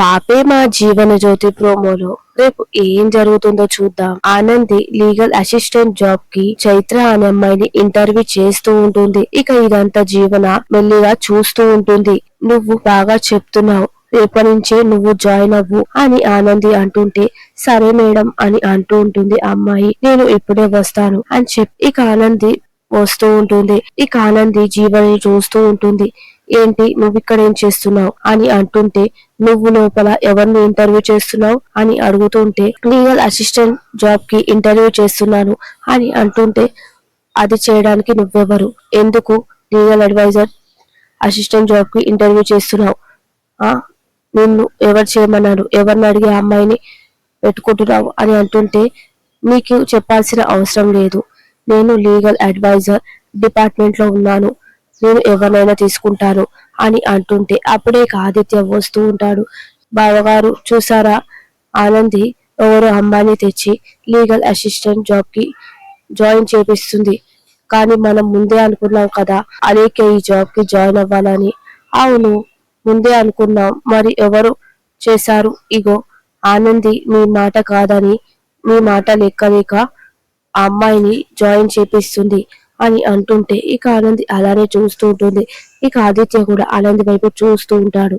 పాపే మా జీవన జ్యోతి ప్రోమోలో. రేపు ఏం జరుగుతుందో చూద్దాం. ఆనంది లీగల్ అసిస్టెంట్ జాబ్కి చైత్ర అనే అమ్మాయిని ఇంటర్వ్యూ చేస్తూ ఉంటుంది. ఇక ఇదంతా జీవన మెల్లిగా చూస్తూ ఉంటుంది. నువ్వు బాగా చెప్తున్నావు. రేపటి నుంచే నువ్వు జాయిన్ అవ్వు అని ఆనంది అంటుంటే సరే మేడం అని అంటూ ఉంటుంది ఆ అమ్మాయి. నేను ఇప్పుడే వస్తాను అని చెప్పి ఇక ఆనంది వస్తూ ఉంటుంది. ఇక ఆనంది జీవని చూస్తూ ఉంటుంది. ఏంటి నువ్వు ఇక్కడ ఏం చేస్తున్నావు? అని అంటుంటే నువ్వు లోపల ఎవరిని ఇంటర్వ్యూ చేస్తున్నావు? అని అడుగుతుంటే లీగల్ అసిస్టెంట్ జాబ్కి ఇంటర్వ్యూ చేస్తున్నాను. అని అంటుంటే అది చేయడానికి నువ్వెవరు? ఎందుకు లీగల్ అడ్వైజర్ అసిస్టెంట్ జాబ్కి ఇంటర్వ్యూ చేస్తున్నావు? ఆ? నిన్ను ఎవరు చేయమన్నారు? ఎవరిని అడిగే ఆ అమ్మాయిని పెట్టుకుంటున్నావు? అని అంటుంటే నీకు చెప్పాల్సిన అవసరం లేదు. నేను లీగల్ అడ్వైజర్ డిపార్ట్మెంట్లో ఉన్నాను. నేను ఎవరినైనా తీసుకుంటాను అని అంటుంటే అప్పుడే ఆదిత్య వస్తూ ఉంటాడు. బావగారు చూసారా ఆనంది ఎవరో అమ్మాయిని తెచ్చి లీగల్ అసిస్టెంట్ జాబ్కి జాయిన్ చేపిస్తుంది. కానీ మనం ముందే అనుకున్నాం కదా అనేక ఈ జాబ్కి జాయిన్ అవ్వాలని. అవును ముందే అనుకున్నాం. మరి ఎవరు చేశారు? ఇగో ఆనంది మీ మాట కాదని మీ మాట లెక్క లేక ఆ అమ్మాయిని జాయిన్ చేపిస్తుంది అని అంటుంటే ఇక ఆనంది అలానే చూస్తూ ఉంటుంది. ఇక ఆదిత్య కూడా ఆనంది వైపు చూస్తూ ఉంటాడు.